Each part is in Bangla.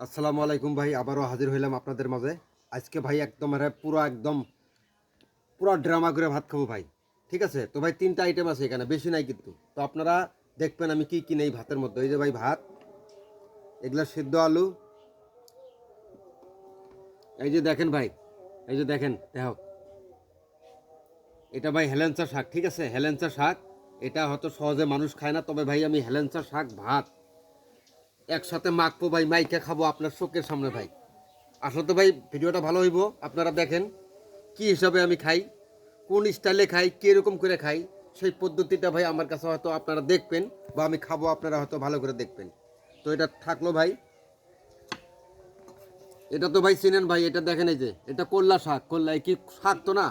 আসসালামু আলাইকুম ভাই, আবারও হাজির হইলাম আপনাদের মাঝে। আজকে ভাই একদম আরে পুরো একদম, পুরো ড্রামা করে ভাত খাব ভাই। ঠিক আছে? তো ভাই তিনটা আইটেম আছে এখানে, বেশি নাই কিন্তু। তো আপনারা দেখবেন আমি কি কি নেই ভাতের মধ্যে। এই যে ভাই ভাত, এগুলা সিদ্ধ আলু। এই যে দেখেন ভাই, এই যে দেখেন, দেখ। এটা ভাই হেলেন্সা শাক, ঠিক আছে? হেলেন্সা শাক, এটা হয়তো সহজে মানুষ খায় না, তবে ভাই আমি হেলেন্সা শাক, ভাত। একসাথে মাখবো ভাই, মাইকে খাব আপনার চোখের সামনে ভাই। আসলে তো ভাই, ভিডিওটা ভালো হইব, আপনারা দেখেন কি হিসাবে আমি খাই, কোন স্টাইলে খাই, কীরকম করে খাই, সেই পদ্ধতিটা ভাই আমার কাছে হয়তো আপনারা দেখবেন বা আমি খাব, আপনারা হয়তো ভালো করে দেখবেন। তো এটা থাকল ভাই। এটা তো ভাই চিনেন ভাই, এটা দেখেন এই যে, এটা করলা শাক। করলা কি শাক তো না?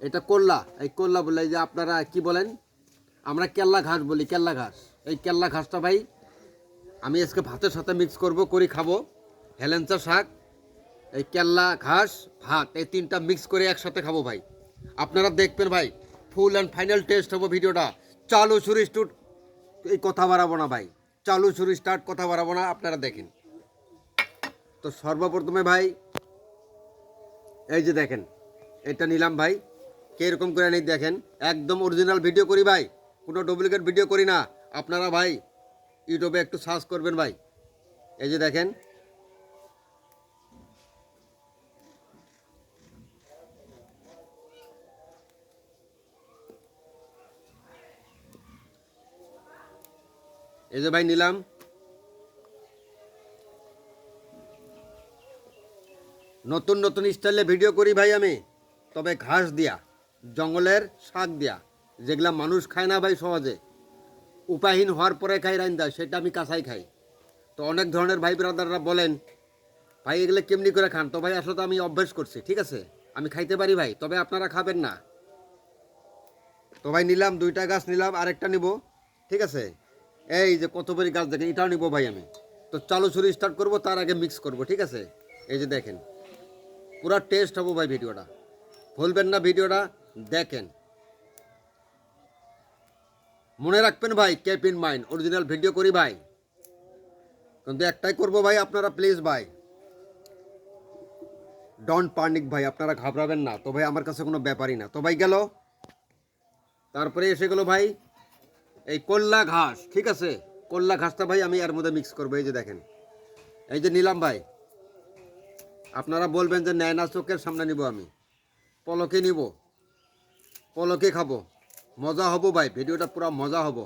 এটা করলা, এই করলা বলে যে আপনারা কি বলেন? আমরা কেল্লা ঘাস বলি, কেল্লা ঘাস। এই কেল্লা ঘাসটা ভাই আমি আজকে ভাতের সাথে মিক্স করব, করে খাব। হেলেঞ্চা শাক, এই কেল্লা, ঘাস, ভাত, এই তিনটা মিক্স করে একসাথে খাব ভাই। আপনারা দেখবেন ভাই ফুল অ্যান্ড ফাইনাল টেস্ট হব ভিডিওটা। চালু শুরু স্টুট এই কথা বাড়াবো না ভাই। চালু শুরু স্টার্ট কথা বাড়াবো না, আপনারা দেখেন। তো সর্বপ্রথমে ভাই, এই যে দেখেন, এটা নিলাম ভাই। কীরকম করে নিই দেখেন, একদম অরিজিনাল ভিডিও করি ভাই। কোনো ডুপ্লিকেট ভিডিও করি না। আপনারা ভাই ইউটিউবে একটু সার্চ করবেন ভাই। এই যে দেখেন। এই যে ভাই নিলাম। নতুন নতুন স্টাইলে ভিডিও করি ভাই আমি। তবে ঘাস দিয়া, জঙ্গলের শাক দিয়া, যেগুলা মানুষ খায় না ভাই সহজে। উপায়হীন হওয়ার পরে খাই রান্দা সেটা আমি কাঁচাই খাই। তো অনেক ধরনের ভাই ব্রাদাররা বলেন, ভাই, এগুলো কেমনি করে খান? তো ভাই, আসলে তো আমি অভ্যেস করছি, ঠিক আছে? আমি খাইতে পারি ভাই, তবে আপনারা খাবেন না। তো ভাই, নিলাম, দুইটা গাছ নিলাম, আরেকটা নিব, ঠিক আছে? এই যে কত বড়ি গাছ দেখেন, এটাও নিব ভাই আমি। তো চালু ছুরি স্টার্ট করব, তার আগে মিক্স করব, ঠিক আছে? এই যে দেখেন, পুরা টেস্ট হব ভাই ভিডিওটা। ভুলবেন না ভিডিওটা, দেখেন। মনে রাখবেন ভাই keep in mind original video করি ভাই। কিন্তু একটাই করব ভাই আপনারা প্লিজ ভাই। ডন পানিক ভাই, আপনারা ঘাবড়াবেন না। তো ভাই, আমার কাছে কোনো ব্যাপারই না। তো ভাই গেল। তারপরে এসে গেল ভাই, এই কল্লা ঘাস, ঠিক আছে? কল্লা ঘাসটা ভাই আমি এর মধ্যে মিক্স করব, এই যে দেখেন। এই যে নিলাম ভাই। আপনারা বলবেন যে নেয় না চোখের সামনে নিব আমি। পলকে নিব। পলকে খাব। মজা হব ভাই, ভিডিওটা পুরো মজা হব।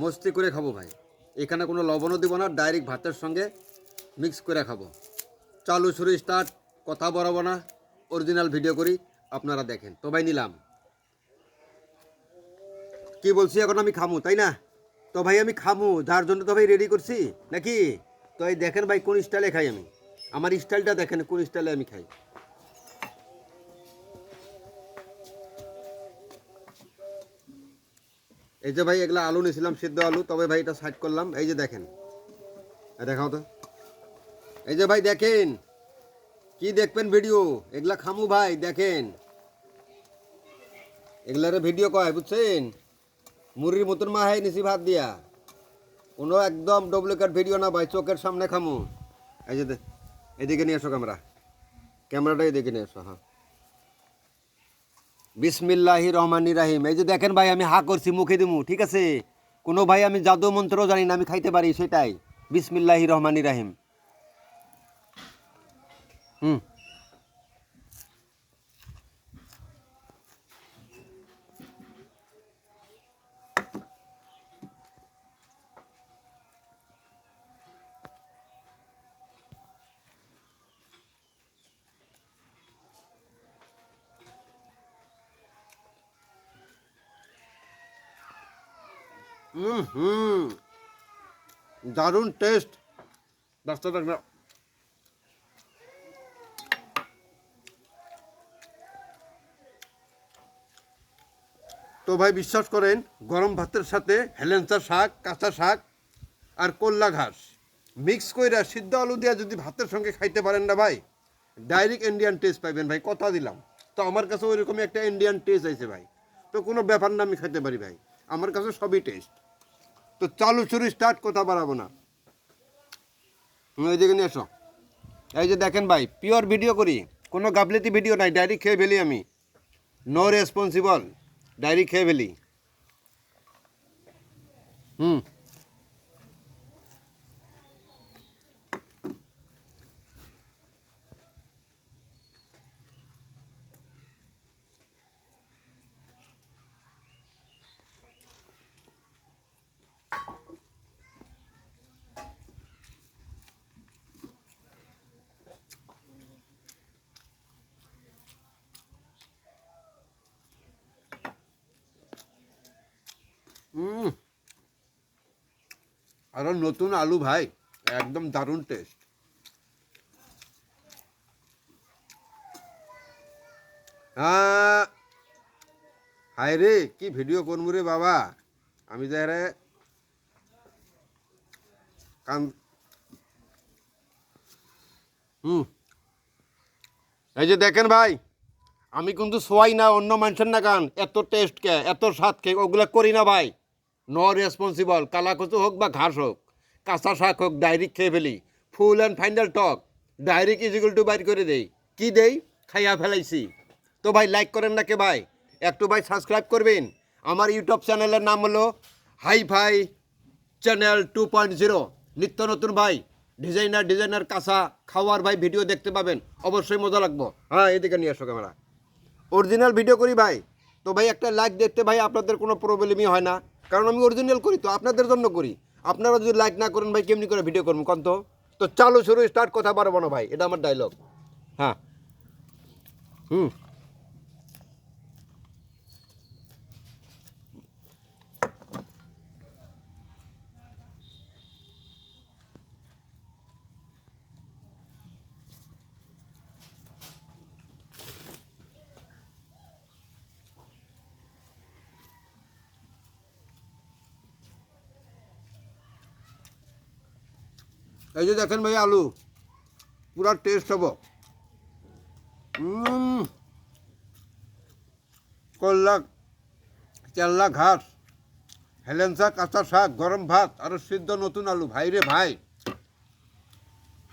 মস্তি করে খাব ভাই। এখানে কোনো লবণও দিব না ডাইরেক্ট ভাতের সঙ্গে মিক্স করে খাব। চালু শুরু স্টার্ট কথা বলাবো না অরিজিনাল ভিডিও করি, আপনারা দেখেন। তো ভাই নিলাম। কি বলছি, এখন আমি খামু, তাই না? তো ভাই আমি খামু, যার জন্য তো ভাই রেডি করছি, নাকি? তো এই দেখেন ভাই কোন স্টাইলে খাই আমি। আমার স্টাইলটা দেখেন, কোন স্টাইলে আমি খাই। এই যে ভাই, এগুলা আলু নিয়েছিলাম, সিদ্ধ আলু। তবে ভাই, এটা সাইড করলাম। এই যে দেখেন। দেখাও তো। এই যে ভাই, দেখেন। কি দেখবেন ভিডিও এগুলা খামু ভাই, দেখেন। এগুলারে ভিডিও কয়, বুঝছেন? মুড়ির মতন মা হয় নিছি ভাত দিয়া। কোনো একদম ডুপ্লিকেট ভিডিও না ভাই, চোখের সামনে খামু। এই যে এদিকে নিয়ে এসো ক্যামেরা ক্যামেরাটা এদিকে নিয়ে এসো হ্যাঁ। বিসমিল্লাহি রহমান রাহিম। এই যে দেখেন ভাই, আমি হা করছি, মুখে দিমু, ঠিক আছে? কোনো ভাই, আমি জাদু মন্ত্র জানি না, আমি খাইতে পারি সেটাই। বিসমিল্লাহি রহমান রাহিম। হুম। হুম দারুণ টেস্ট রাস্তা দেখবে তো ভাই বিশ্বাস করেন, গরম ভাতের সাথে হেলেন্সা শাক, কাঁচা শাক আর কল্লা ঘাস। মিক্স কইরা সিদ্ধ আলু দিয়া যদি ভাতের সঙ্গে খাইতে পারেন না ভাই ডাইরেক্ট ইন্ডিয়ান টেস্ট পাইবেন ভাই, কথা দিলাম। তো আমার কাছে ওইরকমই একটা ইন্ডিয়ান টেস্ট আছে ভাই। তো কোনো ব্যাপার না, আমি খাইতে পারি ভাই। আমার কাছে সবই টেস্ট তো চালু চুরি স্টার্ট কথা বাড়াবো না। তুমি ওইদিকে নিয়ে এসো। এই যে দেখেন ভাই পিওর ভিডিও করি। কোনো গাবলেতি ভিডিও নাই ডাইরি খেয়ে ফেলি আমি। নো রেসপন্সিবল ডায়েরি খেয়ে ফেলি। হুম। আরও নতুন আলু ভাই, একদম দারুণ টেস্ট হায় রে, কি ভিডিও করব রে বাবা? আমি যে রে কান হুম। এই যে দেখেন ভাই, আমি কিন্তু সোয়াই না, অন্য মানুষের না গান। এত টেস্ট কে, এত স্বাদ কে, ওগুলা করি না ভাই। ন রেসপন্সিবল কালা কচু হোক বা ঘাস হোক, কাঁচা শাক হোক ডাইরেক্ট খেয়ে ফেলি full and final talk direct is equal টু বাইর করে দেই। কি দেই? খাইয়া ফেলাইছি। তো ভাই লাইক করেন না কে ভাই? একটু ভাই সাবস্ক্রাইব করবেন। আমার ইউটিউব চ্যানেলের নাম হলো hi fi channel two point zero নিত্য নতুন ভাই ডিজাইনার ডিজাইনার কাঁচা খাওয়ার ভাই ভিডিও দেখতে পাবেন। অবশ্যই মজা লাগবো। হ্যাঁ এদিকে নিয়ে আসো ক্যামেরা। অরিজিনাল ভিডিও করি ভাই। তো ভাই, একটা লাইক দেখতে ভাই, আপনাদের কোনো প্রবলেমই হয় না। কারণ আমি অরিজিনাল করি, তো আপনাদের জন্য করি। আপনারা যদি লাইক না করেন ভাই, কেমনি করে ভিডিও করব? কন্ত। তো চালু শুরু স্টার্ট কথা পারব না ভাই, এটা আমার ডায়লগ হ্যাঁ। হুম। এই যে দেখেন ভাই আলু, পুরা টেস্ট হব। কেল্লা ঘাস হেলেন্সা কাঁচা শাক, গরম ভাত, আর সিদ্ধ নতুন আলু। ভাই রে ভাই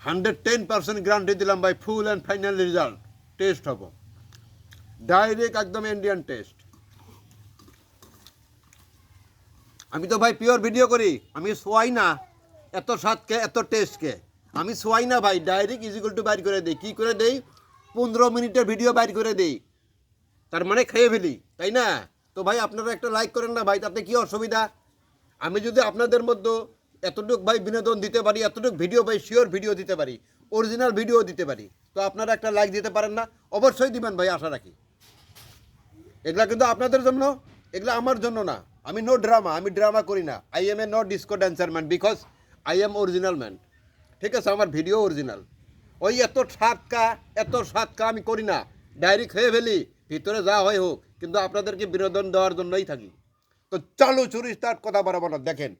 হান্ড্রেড টেন পার্সেন্ট গ্যারান্টি দিলাম ভাই full and final result taste হব। ডাইরেক্ট একদম ইন্ডিয়ান টেস্ট আমি তো ভাই পিওর ভিডিও করি, আমি সোয়াই না। এত স্বাদকে, এত টেস্টকে আমি সোয়াই না ভাই ডাইরেক্ট ইজিকুল টু বাইর করে দিই। কী করে দেই? পনেরো মিনিটের ভিডিও বাইর করে দেই। তার মানে খেয়ে ফেলি, তাই না? তো ভাই, আপনারা একটা লাইক করেন না ভাই, তাতে কি অসুবিধা? আমি যদি আপনাদের মধ্যে এতটুকু ভাই বিনোদন দিতে পারি, এতটুকু ভিডিও ভাই শিওর ভিডিও দিতে পারি অরিজিনাল ভিডিও দিতে পারি, তো আপনারা একটা লাইক দিতে পারেন না। অবশ্যই দিবেন ভাই, আশা রাখি। এগুলা কিন্তু আপনাদের জন্য, এগুলা আমার জন্য না। আমি নো ড্রামা আমি ড্রামা করি না। I am a not disco dancer man because I am original man ঠিক আছে, আমার ভিডিও অরিজিনাল ওই এত সাতকা এত সাতকা আমি করি না। ডাইরেক্ট খেয়ে ফেলি, ভিতরে যা হয় হোক, কিন্তু আপনাদেরকে বিনোদন দেওয়ার জন্যই থাকি। তো চালু চুরি স্টার্ট কথা বাড়াবো না দেখেন।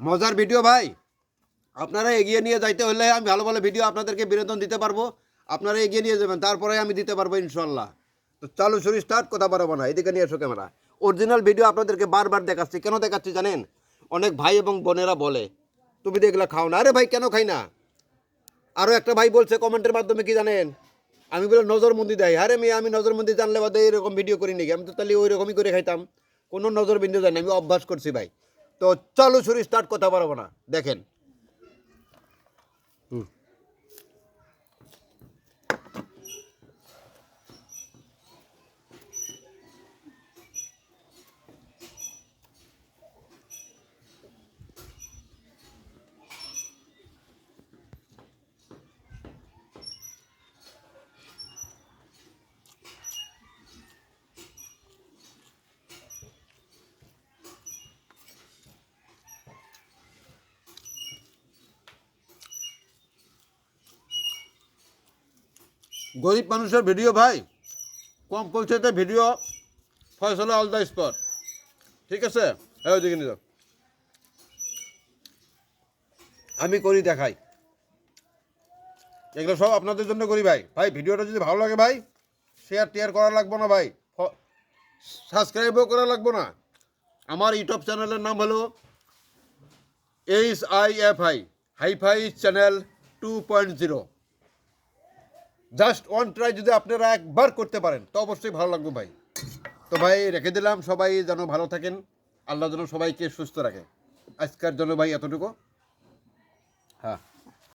মজার ভিডিও ভাই। আপনারা এগিয়ে নিয়ে যাইতে হলে আমি ভালো ভালো ভিডিও আপনাদেরকে বিনোদন দিতে পারব। আপনারা এগিয়ে নিয়ে যাবেন, তারপরে আমি দিতে পারব ইনশাল্লাহ তো চালু শুরু স্টার্ট কথা বাড়াবো না, এদিকে নিয়ে এসো ক্যামেরা। অরিজিনাল ভিডিও আপনাদেরকে বারবার দেখাচ্ছি। কেন দেখাচ্ছি জানেন? অনেক ভাই এবং বোনেরা বলে, তুমি তো এগুলা খাও না। আরে ভাই, কেন খাই না? আরও একটা ভাই বলছে কমেন্টের মাধ্যমে, কি জানেন? আমি বলে নজরবন্দি দেয়। আরে মেয়ে, আমি নজরবন্দি জানলে বাদে এরকম ভিডিও করি নাকি আমি তো তাহলে ওই রকমই করে খাইতাম। কোনো নজরবিন্দু জানি আমি অভ্যাস করছি ভাই। তো চলো শুরু স্টার্ট কথা পারব না। দেখেন গরিব মানুষের ভিডিও ভাই, কম পয়সাতে ভিডিও, ফয়সলা অল দ্য স্পট ঠিক আছে? এই ওইদিকে নিয়ে। আমি করি, দেখাই। এগুলো সব আপনাদের জন্য করি ভাই। ভাই, ভিডিওটা যদি ভালো লাগে ভাই শেয়ার টেয়ার করা লাগবে না ভাই। সাবস্ক্রাইবও করা লাগবে না। আমার ইউটিউব চ্যানেলের নাম হলো H I F I, hifi channel two point zero. Just one try যদি আপনারা একবার করতে পারেন, তো অবশ্যই ভালো লাগবে ভাই। তো ভাই, রেখে দিলাম, সবাই যেন ভালো থাকেন। আল্লাহ যেন সবাইকে সুস্থ রাখে। আজকের জন্য ভাই এতটুকু। হ্যাঁ।